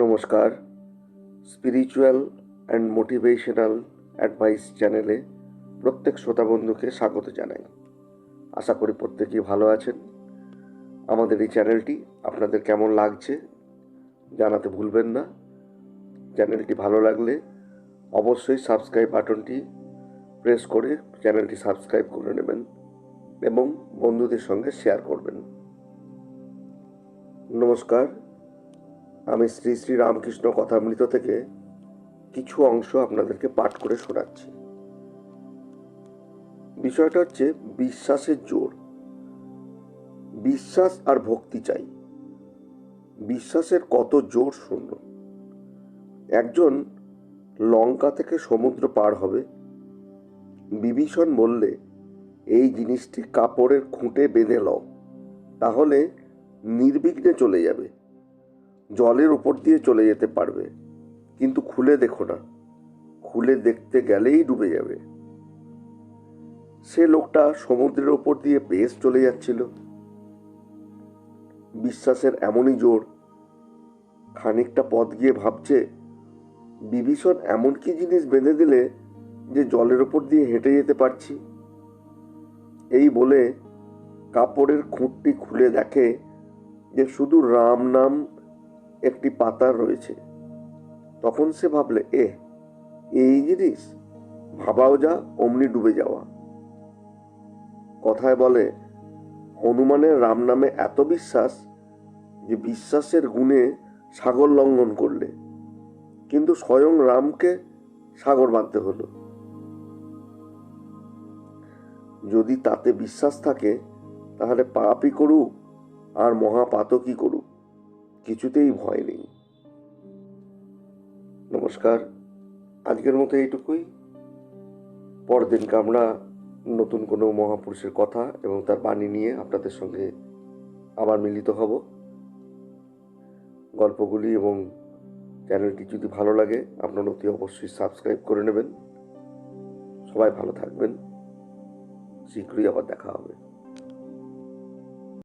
নমস্কার। Spiritual and motivational advice চ্যানেলে প্রত্যেক শ্রোতা বন্ধুকে স্বাগত জানাই। আশা করি প্রত্যেকেই ভালো আছেন। আমাদের এই চ্যানেলটি আপনাদের কেমন লাগছে জানাতে ভুলবেন না। চ্যানেলটি ভালো লাগলে অবশ্যই সাবস্ক্রাইব বাটনটি প্রেস করে চ্যানেলটি সাবস্ক্রাইব করে নেবেন এবং বন্ধুদের সঙ্গে শেয়ার করবেন। নমস্কার। আমি শ্রী শ্রী রামকৃষ্ণ কথামৃত থেকে কিছু অংশ আপনাদেরকে পাঠ করে শোনাচ্ছি। বিষয়টা হচ্ছে বিশ্বাসের জোর। বিশ্বাস আর ভক্তি চাই। বিশ্বাসের কত জোর শূন্য। একজন লঙ্কা থেকে সমুদ্র পার হবে, বিভীষণ বললে, এই জিনিসটি কাপড়ের খুঁটে বেঁধে লও, তাহলে নির্বিঘ্নে চলে যাবে। জলের উপর দিয়ে চলে যেতে পারবে। কিন্তু খুলে দেখো না। খুলে দেখতে গেলেই ডুবে যাবে। সে লোকটা সমুদ্রের ওপর দিয়ে বেশ চলে যাচ্ছিল। বিশ্বাসের এমনই জোর। খানিকটা পথ গিয়ে ভাবছে, বিভীষণ এমন কি জিনিস বেঁধে দিলে যে জলের ওপর দিয়ে হেঁটে যেতে পারছি? এই বলে কাপড়ের খুঁটটি খুলে দেখে যে শুধু রাম নাম একটি পাতা রয়েছে। তখন সে ভাবলে এ এই জিনিস? ভাবাও যা, অমনি ডুবে যাওয়া। কথায় বলে, হনুমানের রাম নামে এত বিশ্বাস যে বিশ্বাসের গুণে সাগর লঙ্ঘন করলে। কিন্তু স্বয়ং রামকে সাগর বাঁধতে হলো। যদি তাতে বিশ্বাস থাকে, তাহলে পাপই করুক আর মহাপাতকই করুক। কিছুতেই ভয় নেই। নমস্কার, আজকের মতো এইটুকুই। পরদিনকে আমরা নতুন কোনো মহাপুরুষের কথা এবং তার বাণী নিয়ে আপনাদের সঙ্গে আবার মিলিত হব। গল্পগুলি এবং চ্যানেলটি যদি ভালো লাগে, আপনারা অতি অবশ্যই সাবস্ক্রাইব করে নেবেন। সবাই ভালো থাকবেন। শীঘ্রই আবার দেখা হবে।